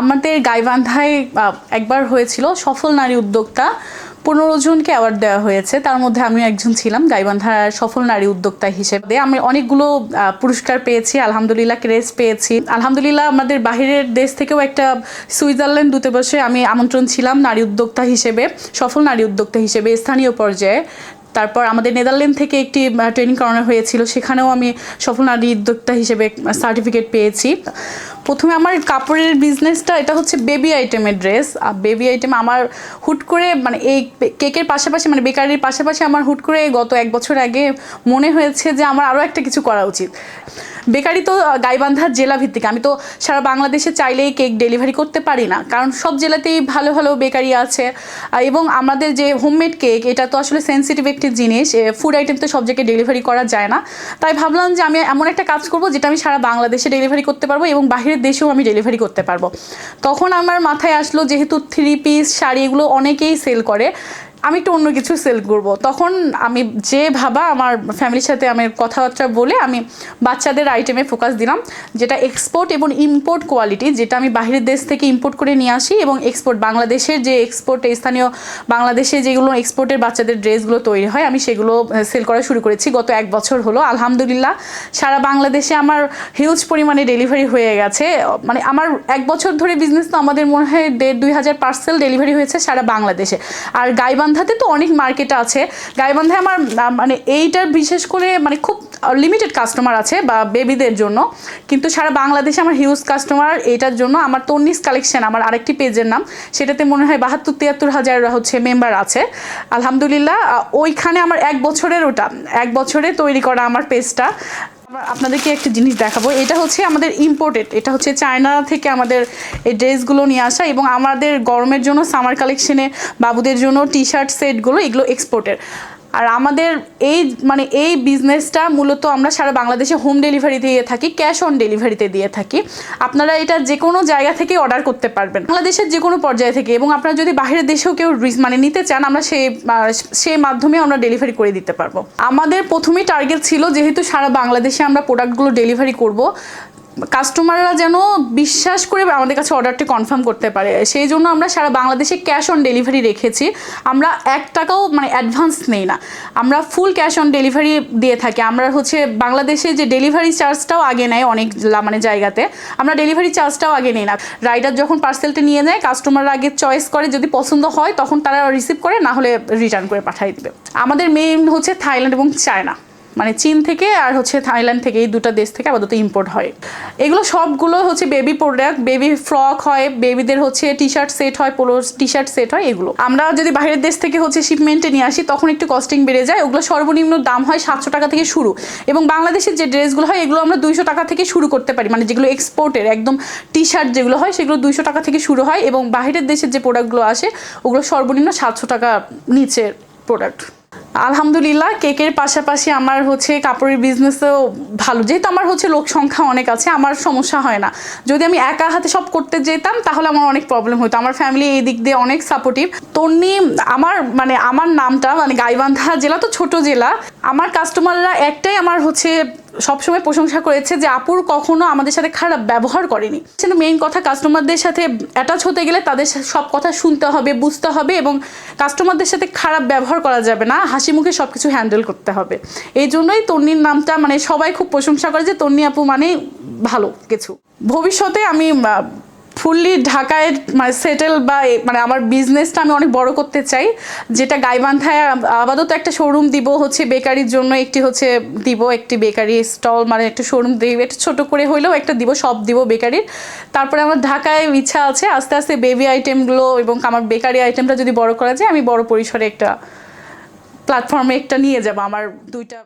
আমাদের গাইবান্ধায় একবার হয়েছিল সফল নারী উদ্যোক্তা। পনেরো জনকে অ্যাওয়ার্ড দেওয়া হয়েছে। তার মধ্যে আমি একজন ছিলাম গাইবান্ধার সফল নারী উদ্যোক্তা হিসেবে। আমি অনেকগুলো পুরস্কার পেয়েছি, আলহামদুলিল্লাহ ক্রেস পেয়েছি। আলহামদুলিল্লাহ আমাদের বাহিরের দেশ থেকেও একটা সুইজারল্যান্ড দূতাবাসে আমি আমন্ত্রণ ছিলাম নারী উদ্যোক্তা হিসেবে, সফল নারী উদ্যোক্তা হিসেবে স্থানীয় পর্যায়ে। তারপর আমাদের নেদারল্যান্ড থেকে একটি ট্রেনিং করানো হয়েছিল। সেখানেও আমি সফল নারী উদ্যোক্তা হিসেবে সার্টিফিকেট পেয়েছি। প্রথমে আমার কাপড়ের বিজনেসটা এটা হচ্ছে বেবি আইটেমের ড্রেস আর বেবি আইটেম আমার হুট করে মানে এই কেকের পাশাপাশি মানে বেকারির পাশাপাশি আমার হুট করে গত এক বছর আগে মনে হয়েছে যে আমার আরও একটা কিছু করা উচিত। বেকারি তো গাইবান্ধার জেলা ভিত্তিক আমি তো সারা বাংলাদেশে চাইলেই কেক ডেলিভারি করতে পারি না। কারণ সব জেলাতেই ভালো ভালো বেকারি আছে। এবং আমাদের যে হোমমেড কেক, এটা তো আসলে সেন্সিটিভ একটি জিনিস। ফুড আইটেম তো সব জায়গায় ডেলিভারি করা যায় না। তাই ভাবলাম যে আমি এমন একটা কাজ করব, যেটা আমি সারা বাংলাদেশে ডেলিভারি করতে পারব এবং বাহিরের দেশেও আমি ডেলিভারি করতে পারব। তখন আমার মাথায় আসলো, যেহেতু থ্রি পিস শাড়ি এগুলো অনেকেই সেল করে। আমি একটু অন্য কিছু সেল করব। তখন আমি যে ভাবা, আমার ফ্যামিলির সাথে আমি কথাবার্তা বলে আমি বাচ্চাদের আইটেমে ফোকাস দিলাম, যেটা এক্সপোর্ট এবং ইম্পোর্ট কোয়ালিটি যেটা আমি বাইরের দেশ থেকে ইম্পোর্ট করে নিয়ে আসি এবং এক্সপোর্ট বাংলাদেশের যে এক্সপোর্ট স্থানীয় বাংলাদেশে যেগুলো এক্সপোর্টের বাচ্চাদের ড্রেসগুলো তৈরি হয়, আমি সেগুলো সেল করা শুরু করেছি। গত এক বছর হলো, আলহামদুলিল্লাহ। সারা বাংলাদেশে আমার হিউজ পরিমাণে ডেলিভারি হয়ে গেছে। মানে আমার এক বছর ধরে বিজনেস তো আমাদের মনে হয় দেড় দুই হাজার পার্সেল ডেলিভারি হয়েছে সারা বাংলাদেশে। আর গাইবান্ধাতে তো অনেক মার্কেট আছে। গাইবান্ধায় আমার মানে এইটার বিশেষ করে মানে খুব লিমিটেড কাস্টমার আছে বা বেবিদের জন্য। কিন্তু সারা বাংলাদেশে আমার হিউজ কাস্টমার এইটার জন্য আমার তন্নিস কালেকশন আমার আরেকটি পেজের নাম। সেটাতে মনে হয় বাহাত্তর, তিয়াত্তর হাজার হচ্ছে মেম্বার আছে। আলহামদুলিল্লাহ ওইখানে আমার এক বছরের ওটা, এক বছরে তৈরি করা আমার পেজটা আপনাদেরকে একটা জিনিস দেখাবো। এটা হচ্ছে আমাদের ইম্পোর্টেড এটা হচ্ছে চায়না থেকে আমাদের এই ড্রেসগুলো নিয়ে আসা এবং আমাদের গরমের জন্য সামার কালেকশনে বাবুদের জন্য টি শার্ট সেটগুলো এগুলো এক্সপোর্টের আর আমাদের এই মানে এই বিজনেসটা মূলত আমরা সারা বাংলাদেশে হোম ডেলিভারি দিয়ে থাকি ক্যাশ অন ডেলিভারিতে দিয়ে থাকি। আপনারা এটা যে কোনো জায়গা থেকে অর্ডার করতে পারবেন। বাংলাদেশের যে কোনো পর্যায়ে থেকে এবং আপনারা যদি বাইরের দেশেও কেউ মানে নিতে চান, আমরা সেই সেই মাধ্যমে আমরা ডেলিভারি করে দিতে পারব। আমাদের প্রথমেই টার্গেট ছিল যেহেতু সারা বাংলাদেশে আমরা প্রোডাক্টগুলো ডেলিভারি করব কাস্টমাররা যেন বিশ্বাস করে আমাদের কাছে অর্ডারটি কনফার্ম করতে পারে। সেই জন্য আমরা সারা বাংলাদেশে ক্যাশ অন ডেলিভারি রেখেছি। আমরা এক টাকাও মানে অ্যাডভান্স নেই না। আমরা ফুল ক্যাশ অন ডেলিভারি দিয়ে থাকি। আমরা হচ্ছে বাংলাদেশে যে ডেলিভারি চার্জটাও আগে নেয় অনেক মানে জায়গাতে। আমরা ডেলিভারি চার্জটাও আগে নেই না। রাইডার যখন পার্সেলটা নিয়ে যায় কাস্টমাররা আগে চয়েস করে যদি পছন্দ হয়, তখন তারা রিসিভ করে, না হলে রিটার্ন করে পাঠিয়ে দেবে। আমাদের মেইন হচ্ছে থাইল্যান্ড এবং চায়না মানে চীন থেকে আর হচ্ছে থাইল্যান্ড থেকে, এই দুটো দেশ থেকে আপাতত ইম্পোর্ট হয়। এগুলো সবগুলো হচ্ছে বেবি প্রোডাক্ট বেবি ফ্রক হয় বেবিদের হচ্ছে টি শার্ট সেট হয় পোলো টি শার্ট সেট হয়, এগুলো। আমরা যদি বাইরের দেশ থেকে হচ্ছে শিপমেন্টে নিয়ে আসি, তখন একটু কস্টিং বেড়ে যায়। ওগুলো সর্বনিম্ন দাম হয় সাতশো টাকা থেকে শুরু। এবং বাংলাদেশের যে ড্রেসগুলো হয়, এগুলো আমরা দুইশো টাকা থেকে শুরু করতে পারি। মানে যেগুলো এক্সপোর্টের একদম টি শার্ট যেগুলো হয়, সেগুলো দুইশো টাকা থেকে শুরু হয়। এবং বাইরের দেশের যে প্রোডাক্টগুলো আসে, ওগুলো সর্বনিম্ন সাতশো টাকা নিচের প্রোডাক্ট আলহামদুলিল্লাহ, কেকের পাশাপাশি আমার হচ্ছে কাপড়ের বিজনেসও ভালো। যেহেতু আমার হচ্ছে লোক সংখ্যা অনেক আছে, আমার সমস্যা হয় না। যদি আমি একা হাতে সব করতে যেতাম, তাহলে আমার অনেক প্রবলেম হতো। আমার ফ্যামিলি এই দিক দিয়ে অনেক সাপোর্টিভ তন্নি, আমার মানে আমার নামটা মানে গাইবান্ধা জেলা তো ছোট জেলা। আমার কাস্টমাররা একটাই আমার হচ্ছে সবসময় প্রশংসা করেছে যে আপুর কখনো আমাদের সাথে খারাপ ব্যবহার করেনি। সেটা মেইন কথা কাস্টমারদের সাথে অ্যাটাচ হতে গেলে তাদের সব কথা শুনতে হবে, বুঝতে হবে এবং কাস্টমারদের সাথে খারাপ ব্যবহার করা যাবে না, হাসি মুখে সব কিছু হ্যান্ডেল করতে হবে। এই জন্যই তন্নির নামটা মানে সবাই খুব প্রশংসা করে যে তন্নি আপু মানে ভালো কিছু। ভবিষ্যতে আমি ফুললি ঢাকায় মানে সেটেল বা মানে আমার বিজনেসটা আমি অনেক বড় করতে চাই। যেটা গাইবান্ধায় আপাতত একটা শোরুম দিব, হচ্ছে বেকারির জন্য একটি হচ্ছে দিব একটি বেকারি স্টল মানে একটা শোরুম দিব একটু ছোটো করে হইলেও একটা দিব, সব দিব বেকারির। তারপরে আমার ঢাকায় ইচ্ছা আছে আস্তে আস্তে বেবি আইটেমগুলো এবং আমার বেকারি আইটেমটা যদি বড় করা যায়, আমি বড় পরিসরে একটা প্ল্যাটফর্মে একটা নিয়ে যাব, আমার দুইটা